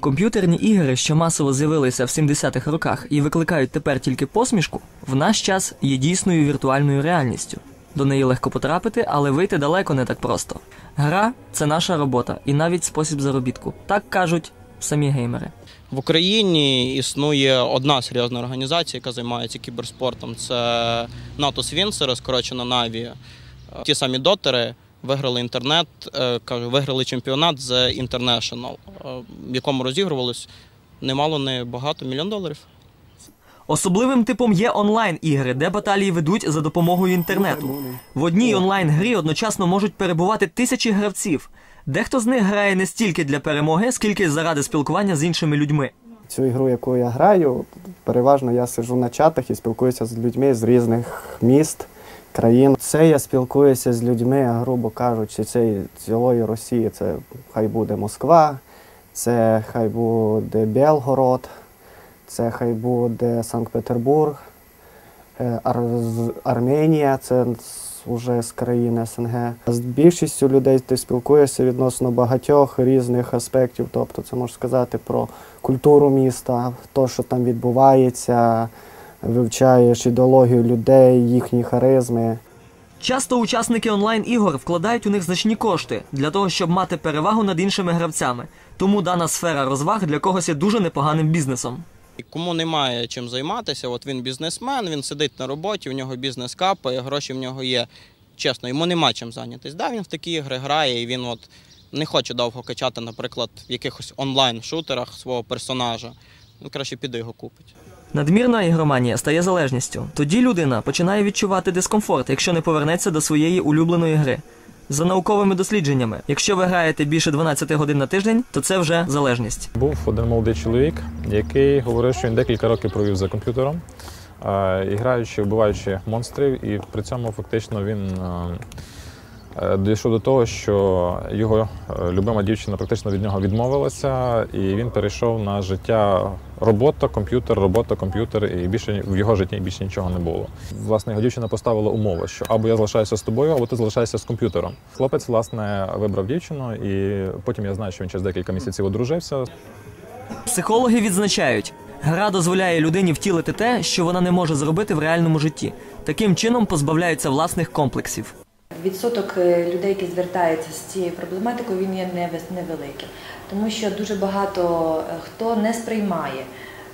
Комп'ютерні ігри, що масово з'явилися в 70-х роках і викликають тепер тільки посмішку, в наш час є дійсною віртуальною реальністю. До неї легко потрапити, але вийти далеко не так просто. Гра це наша робота і навіть спосіб заробітку. Так кажуть самі геймери. В Україні існує одна серйозна організація, яка займається кіберспортом. Це НАТО Свінцери, скорочено Наві. Ті самі дотери виграли інтернет, е, кажу, виграли чемпіонат з International, е, в якому розігрувалось немало не багато мільйон доларів. Особливим типом є онлайн-ігри, де баталії ведуть за допомогою інтернету. В одній онлайн-грі одночасно можуть перебувати тисячі гравців. Дехто з них грає не стільки для перемоги, скільки заради спілкування з іншими людьми. Цю ігру, яку я граю, переважно я сиджу на чатах і спілкуюся з людьми з різних міст, країн. Це я спілкуюся з людьми, грубо кажучи, це цілої Росії. Це хай буде Москва, це хай буде Белгород, це хай буде Санкт-Петербург, е, Ар- Арменія, це вже з країн СНГ. З більшістю людей ти спілкуєшся відносно багатьох різних аспектів. Тобто, це можна сказати про культуру міста, то, що там відбувається, вивчаєш ідеологію людей, їхні харизми. Часто учасники онлайн-ігор вкладають у них значні кошти для того, щоб мати перевагу над іншими гравцями. Тому дана сфера розваг для когось є дуже непоганим бізнесом. І кому немає чим займатися, от він бізнесмен, він сидить на роботі, у нього бізнес капає, гроші в нього є. Чесно, йому нема чим зайнятися. Да, він в такі ігри грає, і він от не хоче довго качати, наприклад, в якихось онлайн-шутерах свого персонажа. Він краще піде його купить. Надмірна ігроманія стає залежністю. Тоді людина починає відчувати дискомфорт, якщо не повернеться до своєї улюбленої гри. За науковими дослідженнями, якщо ви граєте більше 12 годин на тиждень, то це вже залежність. Був один молодий чоловік, який говорив, що він декілька років провів за комп'ютером, і граючи, вбиваючи монстрів, і при цьому фактично він дійшов до того, що його е, любима дівчина практично від нього відмовилася, і він перейшов на життя робота, комп'ютер, робота, комп'ютер, і більше в його житті більше нічого не було. Власне, його дівчина поставила умову, що або я залишаюся з тобою, або ти залишаєшся з комп'ютером. Хлопець, власне, вибрав дівчину, і потім я знаю, що він через декілька місяців одружився. Психологи відзначають, гра дозволяє людині втілити те, що вона не може зробити в реальному житті. Таким чином позбавляється власних комплексів. Відсоток е, людей, які звертаються з цією проблематикою, він є невеликим, тому що дуже багато е, хто не сприймає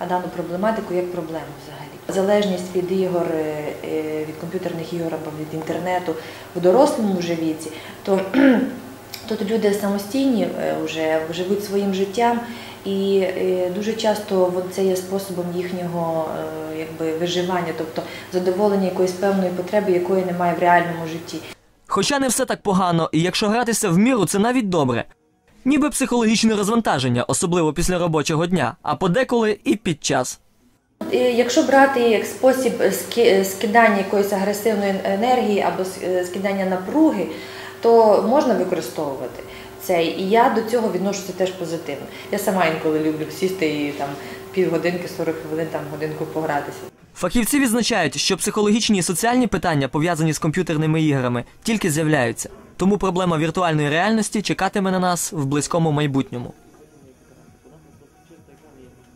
дану проблематику як проблему взагалі. Залежність від ігор, е, е, від комп'ютерних ігор або від інтернету в дорослому вже віці, то тут люди самостійні е, вже живуть своїм життям, і е, дуже часто це є способом їхнього е, якби виживання, тобто задоволення якоїсь певної потреби, якої немає в реальному житті. Хоча не все так погано, і якщо гратися в міру, це навіть добре. Ніби психологічне розвантаження, особливо після робочого дня, а подеколи і під час. Якщо брати як спосіб скидання якоїсь агресивної енергії або е, скидання напруги, то можна використовувати це. І я до цього відношуся теж позитивно. Я сама інколи люблю сісти і там півгодинки, 40 хвилин, там годинку погратися. Фахівці відзначають, що психологічні і соціальні питання, пов'язані з комп'ютерними іграми, тільки з'являються. Тому проблема віртуальної реальності чекатиме на нас в близькому майбутньому.